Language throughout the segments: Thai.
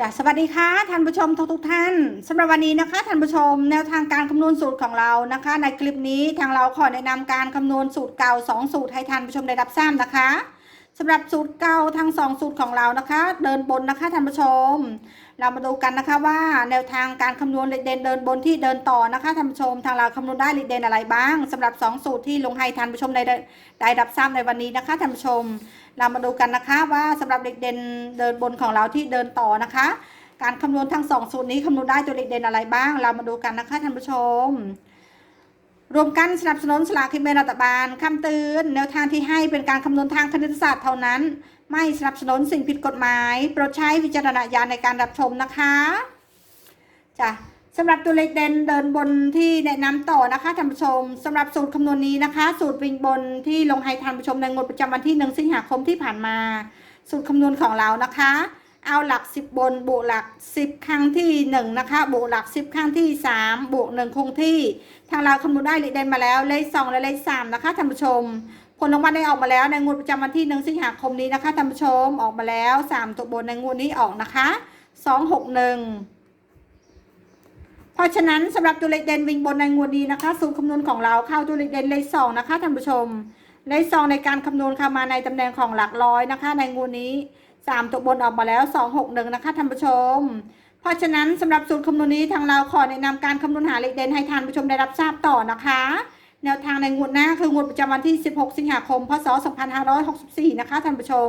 จ้ะสวัสดีค่ะท่านผู้ชมทุกทุกท่านสำหรับวันนี้นะคะท่านผู้ชมแนวทางการคำนวณสูตรของเรานะคะ ในคลิปนี้ทางเราขอแนะนำการคำนวณสูตรเก่า 2 สูตรให้ท่านผู้ชมได้รับทราบนะคะ สำหรับสูตรเก่าทั้ง2สูตรของเรานะคะ เดินบนนะคะท่านผู้ชม เรามาดูกันนะคะว่าแนวทางการคำนวณเลขเดนเดินบนที่เดินต่อนะคะท่านผู้ชม ทางเราคำนวณได้เลขเดนอะไรบ้างสำหรับ 2 สูตรที่ลงให้ท่านผู้ชมได้ได้รับทราบในวันนี้นะคะท่านผู้ชม เรามาดูกันนะคะว่าสำหรับเลขเดนเดินบนของเราที่เดินต่อนะคะ การคำนวณทั้งสองสูตรนี้คำนวณได้ตัวเลขเดนอะไรบ้าง เรามาดูกันนะคะท่านผู้ชม รวมกันสนับสนุนสลากกินแบ่งรัฐบาลคำเตือนแนวทางที่ให้เป็นการคำนวณทางคณิตศาสตร์เท่านั้น ไม่สนับสนุนสิ่งผิดกฎหมาย โปรดใช้วิจารณญาณในการรับชมนะคะจ้ะสำหรับตัวเลขเด่นเดินบนที่แนะนำต่อนะคะท่านผู้ชมสำหรับสูตรคำนวณนี้นะคะ สูตรวิ่งบนที่ลงให้ท่านผู้ชมในงวดประจำวันที่หนึ่งสิงหาคมที่ผ่านมา สูตรคำนวณของเรานะคะ เอาหลัก 10 บนบวกหลัก 10 ครั้งที่ 1 นะคะ บวกหลัก 10 ครั้งที่ 3 บวก 1 คงที่ ทางเราคำนวณได้เลขเด่นมาแล้วเลข2และเลข3นะคะท่านผู้ชม ผลรางวัลได้ออกมาแล้วในงวดประจำวันที่ 1 สิงหาคมนี้นะคะท่านผู้ชมออกมาแล้ว 3 ตัวบนในงวดนี้ออกนะคะ 261เพราะฉะนั้นสำหรับตัวเลขเด่นวิ่งบนในงวดนี้นะคะสูตรคำนวณของเราเข้าตัวเลขเด่นเลข2นะคะท่านผู้ชมเลข2ในการคำนวณเข้ามาในตำแหน่งของหลักร้อยนะคะ ในงวดนี้ สามตัวบนออกมาแล้วสองหกหนึ่งนะคะท่านผู้ชม เพราะฉะนั้นสำหรับสูตรคำนวณนี้ทางเราขอแนะนำการคำนวณหาเลขเด่นให้ท่านผู้ชมได้รับทราบต่อนะคะ แนวทางในงวดหน้าคืองวดประจำวันที่ 16 สิงหาคม พศ 2564 นะคะท่านผู้ชม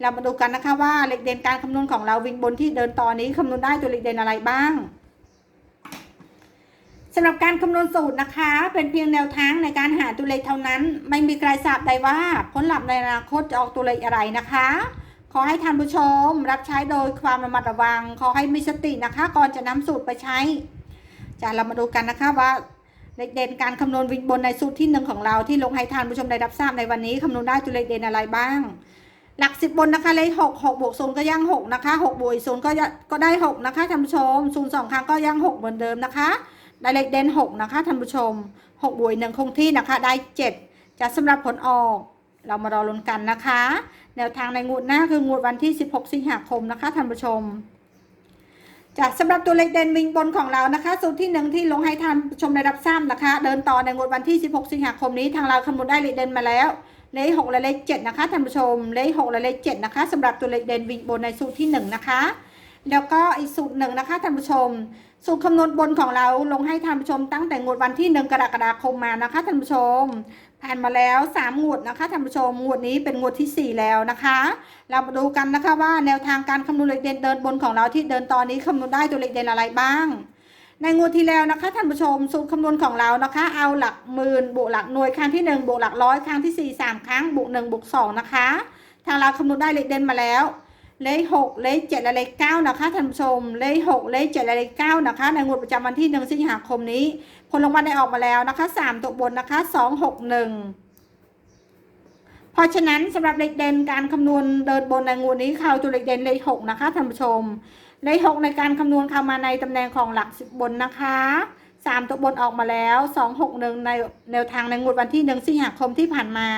เรามาดูกันนะคะว่าเลขเด่นการคำนวณของเราวิ่งบนที่เดินต่อนี้คำนวณได้ตัวเลขเด่นอะไรบ้างสำหรับการคำนวณสูตรนะคะ เป็นเพียงแนวทางในการหาตัวเลขเท่านั้น ไม่มีใครทราบได้ว่าผลลัพธ์ในอนาคตจะออกตัวเลขอะไรนะคะ ขอให้ท่านผู้ชมรับใช้โดยความระมัดระวัง ขอให้มีสตินะคะ ก่อนจะนำสูตรไปใช้จะเรามาดูกันนะคะว่าเลขเด่นการคำนวณวิ่งบนในสูตรที่หนึ่งของเราที่ลงให้ท่านผู้ชมได้รับทราบในวันนี้คำนวณได้ตัวเลขเด่นอะไรบ้าง หลักสิบบนนะคะเลขหกหกบวกศูนย์ก็ย่างหกนะคะหกบวกศูนย์ก็ก็ได้หกนะคะท่านผู้ชมศูนย์สองครั้งก็ย่างหกเหมือนเดิมนะคะได้เลขเด่นหกนะคะท่านผู้ชมหกบวกหนึ่งคงที่นะคะได้เจ็ดจะสำหรับผลออก เรามารอลุ้นกันนะคะ แนวทางในงวดหน้าคืองวดวันที่ 16 สิงหาคมนะคะท่านผู้ชมจากสำหรับตัวเลขเด่นวิ่งบนของเรานะคะ สูตรที่หนึ่งที่ลงให้ท่านผู้ชมได้รับทราบนะคะ เดินต่อในงวดวันที่ 16 สิงหาคมนี้ทางเราคำนวณได้เลขเด่นมาแล้ว เลข6และเลข7นะคะท่านผู้ชม เลข6และเลข7นะคะสำหรับตัวเลขเด่นวิ่งบนในสูตรที่หนึ่งนะคะ แล้วก็อีกสูตรหนึ่งนะคะท่านผู้ชม สูตรคำนวณบนของเราลงให้ท่านผู้ชมตั้งแต่งวดวันที่หนึ่งกรกฎาคมมานะคะท่านผู้ชม ผ่านมาแล้ว3งวดนะคะท่านผู้ชมงวดนี้เป็นงวดทีสี่ 4 แล้วนะคะ เรามาดูกันนะคะว่าแนวทางการคำนวณเลขเด่นเดินบนของเราที่เดินตอนนี้คำนวณได้ตัวเลขเด่นอะไรบ้าง ในงวดที่แล้วนะคะท่านผู้ชมสูตรคำนวณของเรานะคะ เอาหลักหมื่นบวกหลักหน่วยครั้งที่1บวกหลักร้อยครั้งที่ 4 3 ครั้งบวก1บวก2นะคะทางเราคำนวณได้เลขเด่นมาแล้ว เลข6เลข7และเลข9นะคะท่านผู้ชม เลข6เลข7และเลข9นะคะ ในงวดประจำวันที่1สิงหาคมนี้ ผลรางวัลได้ออกมาแล้วนะคะ3ตัวบนนะคะ261เพราะฉะนั้นสำหรับเลขเด่นการคำนวณเดินบนในงวดนี้เข้าตัวเลขเด่นเลข6นะคะท่านผู้ชม เลข6ในการคำนวณเข้ามาในตำแหน่งของหลักสิบบนนะคะ 3ตัวบนออกมาแล้ว261ในแนวทางในงวดวันที่1สิงหาคมที่ผ่านมา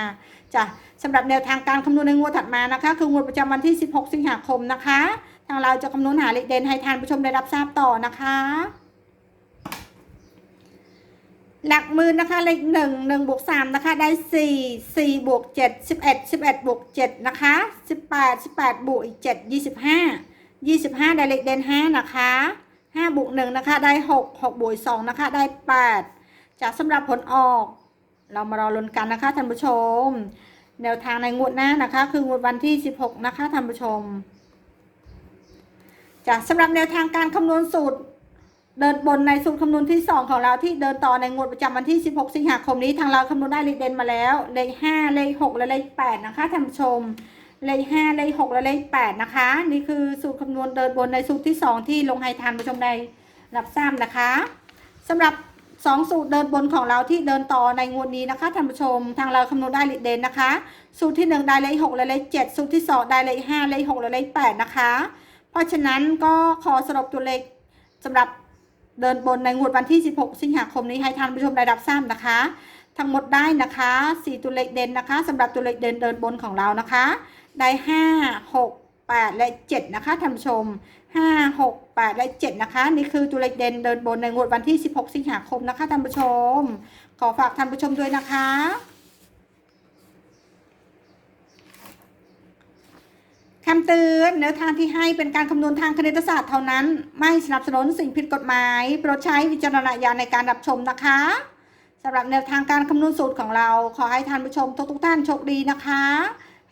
จ้ะสำหรับแนวทางการคำนวณในงวดถัดมานะคะ คืองวดประจำวันที่ 16 สิงหาคมนะคะ ทางเราจะคำนวณหาเลขเด่นให้ท่านผู้ชมได้รับทราบต่อนะคะ หลักหมือนะคะเลขหนึ่งหนึ่งบวกสามนะคะ ได้สี่สี่บวกเจ็ดสิบเอ็ดสิบเอ็ดบวกเจ็ดนะคะสิบแปดสิบแปดบวกอีกเจ็ดยี่สิบห้ายี่สิบห้าได้เลขเด่นห้านะคะ ห้าบวกหนึ่งนะคะได้หกหกบวกสองนะคะได้แปดจากสำหรับผลออก เรามารอลุ้นกันนะคะท่านผู้ชม แนวทางในงวดหน้านะคะ คืองวดวันที่สิบหกนะคะท่านผู้ชม จากสำหรับแนวทางการคำนวณสูตรเดินบนในสูตรคำนวณที่ 2 ของเราที่เดินต่อในงวดประจำวันที่ 16 สิงหาคมนี้ทางเราคำนวณได้เลขเด่นมาแล้ว เลข 5 เลข 6 และเลข 8 นะคะท่านผู้ชม เลข5เลข6และเลข8นะคะ นี่คือสูตรคำนวณเดินบนในสูตรที่2ที่ลงให้ท่านผู้ชมได้รับทราบนะคะสำหรับ2สูตรเดินบนของเราที่เดินต่อในงวดนี้นะคะท่านผู้ชมทางเราคำนวณได้เลขเด่นนะคะ สูตรที่1ได้เลข6และเลข7สูตรที่2ได้เลข5เลข6และเลข8นะคะ เพราะฉะนั้นก็ขอสรุปตัวเลขสำหรับเดินบนในงวดวันที่ 16 สิงหาคมนี้ให้ท่านผู้ชมได้รับทราบนะคะ ทั้งหมดได้นะคะ 4 ตัวเลขเด่นนะคะสำหรับตัวเลขเด่นเดินบนของเรานะคะ ได้5 6 8และ7นะคะท่านผู้ชม5 6 8และ7นะคะ นี่คือตัวเลขเด่นเดินบนในงวดวันที่16สิงหาคมนะคะท่านผู้ชม ขอฝากท่านผู้ชมด้วยนะคะคำเตือนแนวทางที่ให้เป็นการคำนวณทางคณิตศาสตร์เท่านั้น ไม่สนับสนุนสิ่งผิดกฎหมายโปรดใช้วิจารณญาณในการรับชมนะคะสำหรับแนวทางการคำนวณสูตรของเรา ขอให้ท่านผู้ชมทุกทุกท่านโชคดีนะคะ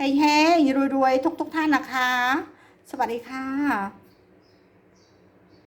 เฮ้ยๆรวยๆทุกๆท่านนะคะ สวัสดีค่ะ